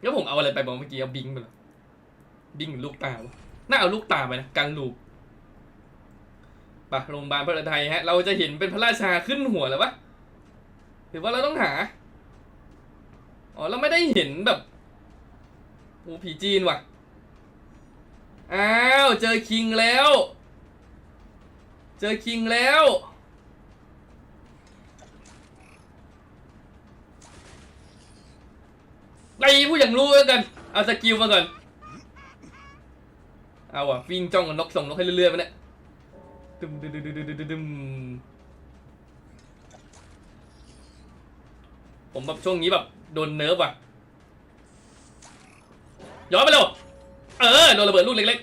แล้วผมเอาอะไรไปบอกเมื่อกี้เอาบิงไปหรอบิงหรือลูกตาวะน่าเอาลูกตาไปนะกันลูกปะโรงพยาบาลพระไทยฮะ เราจะเห็นเป็นพระราชาขึ้นหัวแล้ววะหรือว่าเราต้องหา อ๋อเราไม่ได้เห็นแบบโอ้ผีจีนว่ะ อ้าว เจอคิงแล้ว เจอคิงแล้ว ไอ้ผู้อย่างรู้แล้วกัน เอาสกิลมาก่อน เอาอะวิ่งจ้องกับนกส่งนกให้เรื่อยๆไปเนี่ยดึมดึมดึมดึมดึมดึมผมแบบช่วงนี้แบบโดนเนิร์ฟอะ ย้อนไปเร็ว เออ โดนระเบิดลูกเล็ก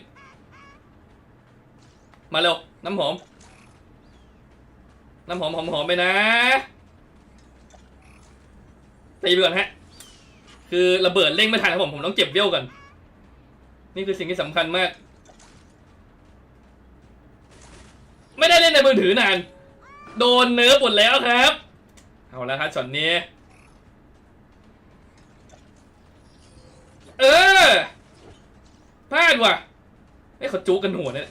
ๆ มาเร็ว น้ำหอม น้ำหอมหอมหอมๆไปนะตีไปก่อนฮะ คือระเบิดเร่งไม่ทันครับผมผมต้องเก็บเวลก่อนนี่คือสิ่งที่สำคัญมาก ไม่ได้เล่นในมือถือนาน โดนเนิร์ฟหมดแล้วครับ เอาล้วครับช็อตนี้ เออพลาดว่ะไอ้เขาจูกันหัวเนี่ย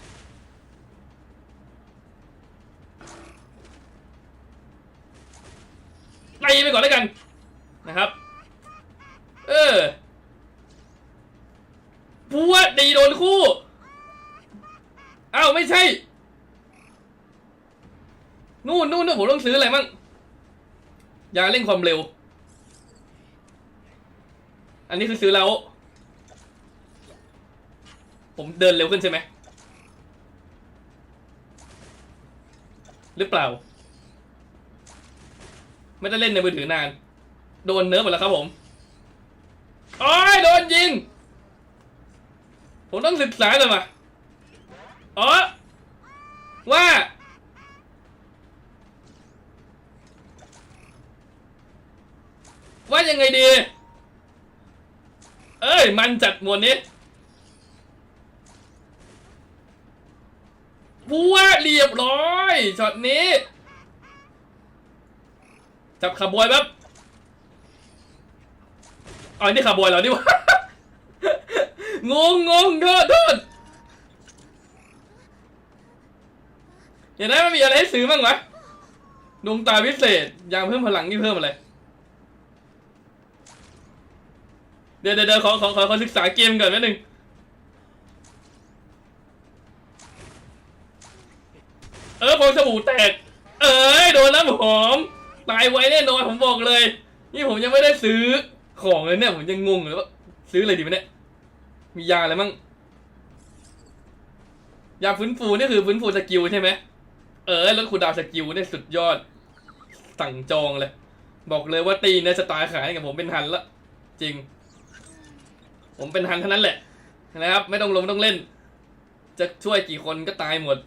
ไล่ไปก่อนแล้วกัน นะครับ เออพัวดีโด นคู่ อ้าว ไม่ใช่ นู่นนู่นนู่นผมต้องซื้ออะไรมั่งยาเร่งความเร็ว อันนี้คือซื้อแล้ว ผมเดินเร็วขึ้นใช่ไหม หรือเปล่า ไม่ได้เล่นในมือถือนาน โดนเนิร์ฟหมดแล้วครับผม โอ้ยโดนยิง ผมต้องศึกษาเลยมาอ๋อ ว่า ว่ายังไงดี เอ้ย มันจัดหมวดนี้พัวเรียบร้อยช็อตนี้ จับขบอยแป๊บอ๋อนี่ขบอยเหรอนี่วะ งงงงโทษโทษอย่างนั้นมันมีอะไรให้ซื้อบ้างวะดวงตาพิเศษยางเพิ่มพลังนี่เพิ่มอะไร เดี๋ยวเดี๋ยวเดี๋ยวขอขอขอขอศึกษาเกมก่อนแป๊บนึงเออฟองสบู่แตก เอ้ยโดนน้ำหอม ตายไวแน่นอนผมบอกเลย นี่ผมยังไม่ได้ซื้อของเลยเนี่ย ผมยังงงเลยว่าซื้ออะไรดีวะเนี่ย มียาอะไรมั่งยาฟื้นฟูนี่คือฟื้นฟูสกิลใช่ไหมเออลดคูลดาวสกิลเนี่ยสุดยอด สั่งจองเลย บอกเลยว่าตีเนี่ยสไตล์ขายให้กับผมเป็นฮันละจริง ผมเป็นฮันเท่านั้นแหละนะครับ ไม่ต้องลงต้องเล่น จะช่วยกี่คนก็ตายหมด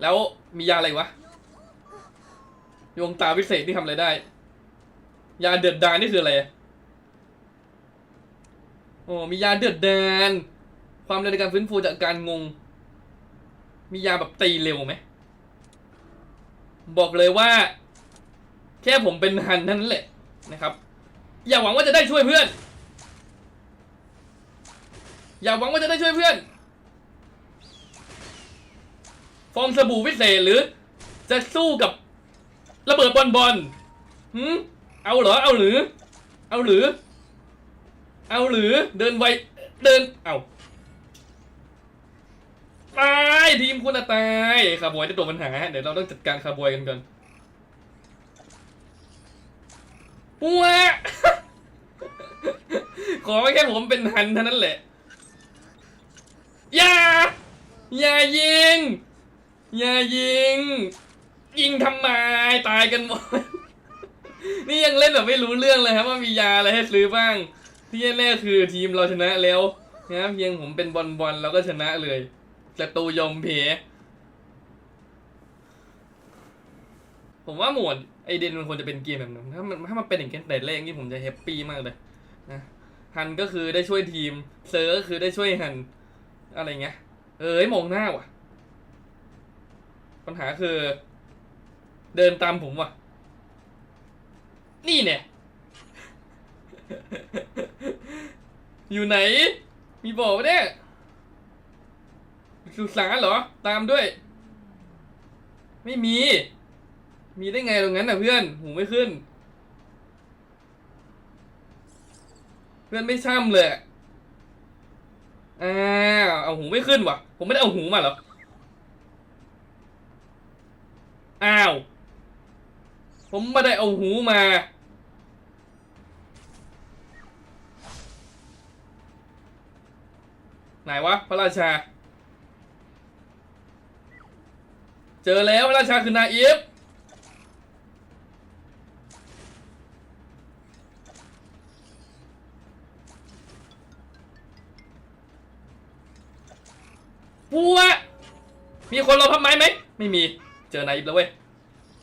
แล้วมียาอะไรวะดวงตาพิเศษที่ทำอะไรได้ ยาเดือดดานนี่คืออะไร โอ้มียาเดือดแดน ความเร็วในการฟื้นฟูจากการงง มียาแบบตีเร็วไหม บอกเลยว่า แค่ผมเป็นฮันนั้นแหละนะครับ อย่าหวังว่าจะได้ช่วยเพื่อน อย่าหวังว่าจะได้ช่วยเพื่อน ฟองสบู่พิเศษหรือ จะสู้กับระเบิดบอลบอลหืมเอาเหรอ เอาหรือ เอาหรือ เอาหรือเดินไวเดินเอาตายทีมคุณอะตายคาร์บอยจะตัวปัญหาเดี๋ยวเราต้องจัดการคาร์บอยกันก่อนปัวขอแค่ผมเป็นฮันเท่านั้นแหละอย่าอย่ายิงอย่ายิง ยิงทำไมตายกันหมดนี่ยังเล่นแบบไม่รู้เรื่องเลยครับว่ามียาอะไรให้ซื้อบ้าง ที่แน่ๆคือทีมเราชนะแล้วนะเพียงผมเป็นบอลบอลเราก็ชนะเลยศัตรูยอมเพผมว่าหมวดไอเดนมันควรจะเป็นเกมแบบนั้นถ้ามันถ้ามันเป็นอย่างนี้แต่แรกนี่ผมจะแฮปปี้มากเลยนะฮันก็คือได้ช่วยทีมเซอร์ก็คือได้ช่วยฮันอะไรเงี้ย เอ้ยมองหน้าว่ะ ปัญหาคือ เดินตามผมว่ะ นี่เนี่ย อยู่ไหน มีบอกปะเนี่ยสุสานเหรอ ตามด้วย ไม่มี มีได้ไงตรงนั้นน่ะเพื่อน หูไม่ขึ้น เพื่อนไม่ช่ำเลยอะอ้าวเอาหูไม่ขึ้นว่ะ ผมไม่ได้เอาหูมาเหรอ อ้าว ผมไม่ได้เอาหูมา ไหนวะพระราชา เจอแล้วพระราชาคือนาอีฟปัวมีคนรอพับไม้ไหม ไม่มี เจอนาอีฟแล้วเว้ย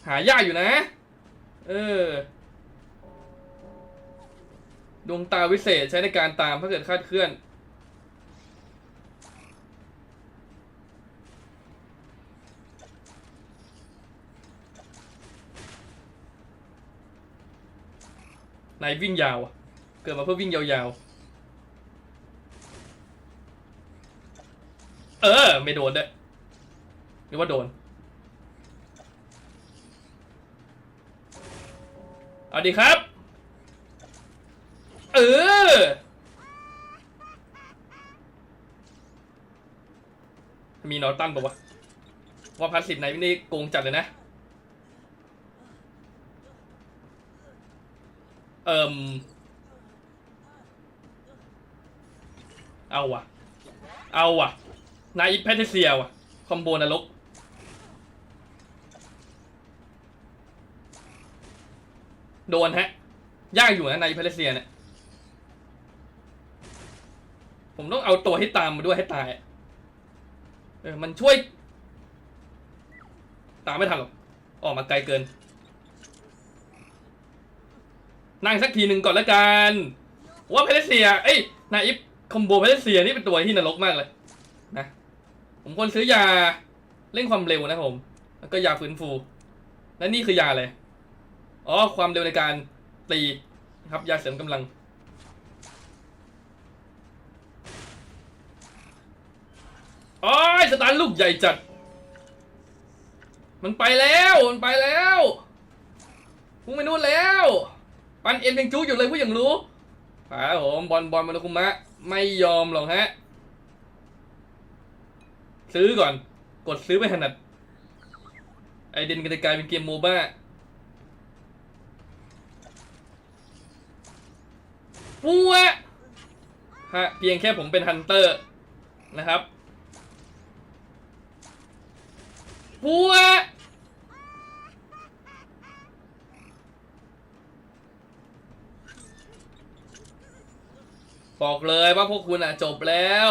หายากอยู่นะ เออ ดวงตาวิเศษใช้ในการตามถ้าเกิดคาดเคลื่อน นายวิ่งยาว เกิดมาเพื่อวิ่งยาวๆ เออ ไม่โดนด้วยหรือว่าโดน เอาดีครับ เออมีนอร์ตันปะวะว่าพัสสิทธิ์ไหนนี่โกงจัดเลยนะ เอิมเอาว่ะ เอาว่ะ นายอีแพทเซียว่ะ คอมโบนรกโดนฮะ ยากอยู่นะนายอีแพทเซียเนี่ย ผมต้องเอาตัวให้ตามมาด้วยให้ตาย เออ มันช่วย ตามไม่ทันหรอก ออกมาไกลเกิน นั่งสักทีหนึ่งก่อนละกันว่าเพลเซีย เอ้ยนายอิฟคอมโบเพลเซียนี่เป็นตัวที่นรกมากเลยนะผมควรซื้อยาเร่งความเร็วนะผม แล้วก็ยาฟื้นฟู และนี่คือยาอะไรอ๋อความเร็วในการตีครับยาเสริมกำลัง โอ้ยสตาร์ลูกใหญ่จัด มันไปแล้ว มันไปแล้วพุ่งไปนู่นแล้ว ปันเอ็มยังจู้อยู่เลยผู้อย่างรู้ครับผมบอลบอลมาลคุมะ ไม่ยอมหรอกฮะ ซื้อก่อน กดซื้อไม่ถนัด ไอเดนกันจะกลายเป็นเกมโมบ้าปัวฮะ เพียงแค่ผมเป็นฮันเตอร์นะครับปัว บอกเลยว่าพวกคุณอะจบแล้ว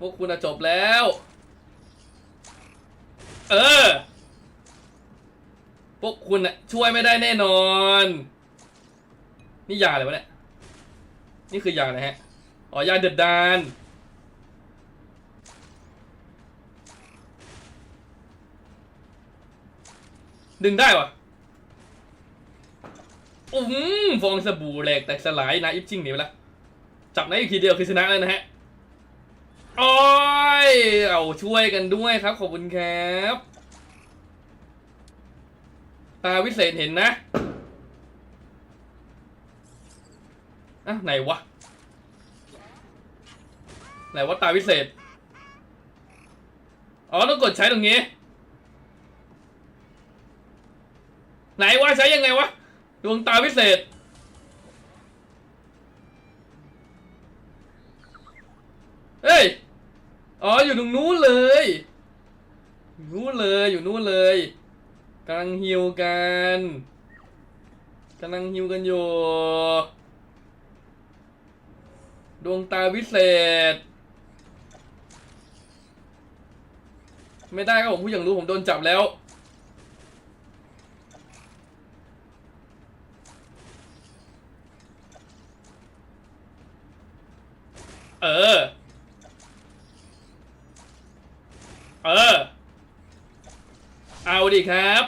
พวกคุณอะจบแล้ว เออ พวกคุณอะช่วยไม่ได้แน่นอน นี่ยาอะไรวะเนี่ย นี่คือยาอะไรฮะ อ๋อยาเดือดดานดึงได้วะ อืมฟองสบู่แหลกแตกสลายนะอิฟชิงหนีไปละจับนายอีกทีเดียวคือชนะแล้วนะฮะโอ้ยเอาช่วยกันด้วยครับ ขอบคุณครับตาวิเศษเห็นนะอะไหนวะ ไหนว่าตาวิเศษ อ๋อ ต้องกดใช้ตรงนี้ ไหนว่าใช้ยังไงวะ ดวงตาวิเศษ เฮ้ย อ๋อ อยู่ตรงนู้นเลยนู้นเลยอยู่นู้นเลยกำลังฮิวกันกำลังฮิวกันอยู่ ดวงตาวิเศษ ไม่ได้ครับผมผู้อย่างรู้ผมโดนจับแล้ว เออ เออ เอาดิครับ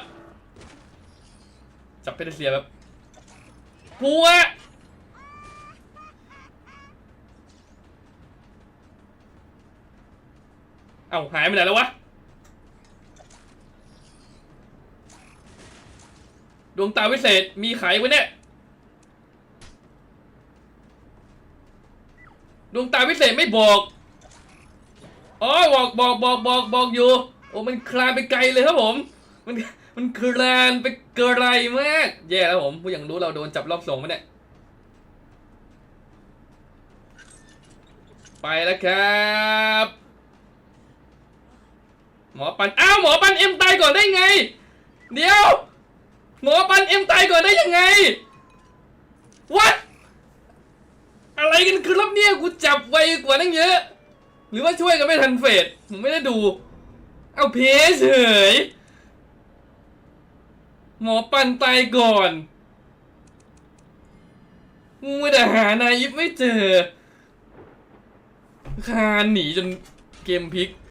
จับเพชรเสียแบบปัวเอาหายไปไหนแล้ววะ ดวงตาวิเศษมีไขไว้เนี่ย ดวงตาวิเศษไม่บอก อ๋อบอกบอกบอกบอกบอกอยู่ โอ้มันคลานไปไกลเลยครับผม มันมันคลานไปไกลมาก แย่แล้วผมผู้อย่างรู้เราโดนจับรอบสองมาเนี่ย ไปแล้วครับ หมอปัน อ้าวหมอปันเอ็มตายก่อนได้ไง เดี๋ยว หมอปันเอ็มตายก่อนได้ยังไง what กันครับเนี่ยกูจับไวกว่านั่งเยอะ หรือว่าช่วยกันไม่ทันเฟสผมไม่ได้ดู เอาเพสเฉยหมอปันตายก่อนมูแต่หานายิฟไม่เจอคานหนีจนเกมพลิก